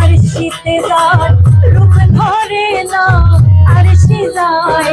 আর শীতে যায় রূপ ধরে না আর যায়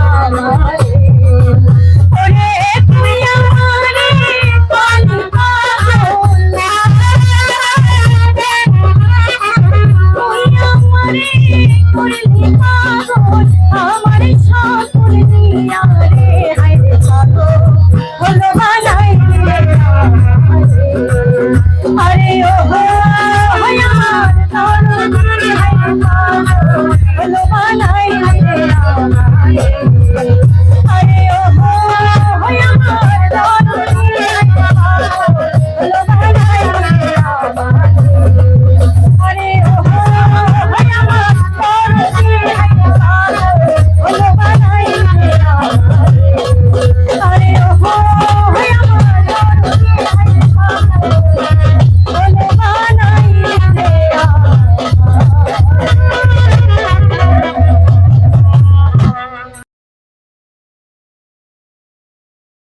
I'm not night.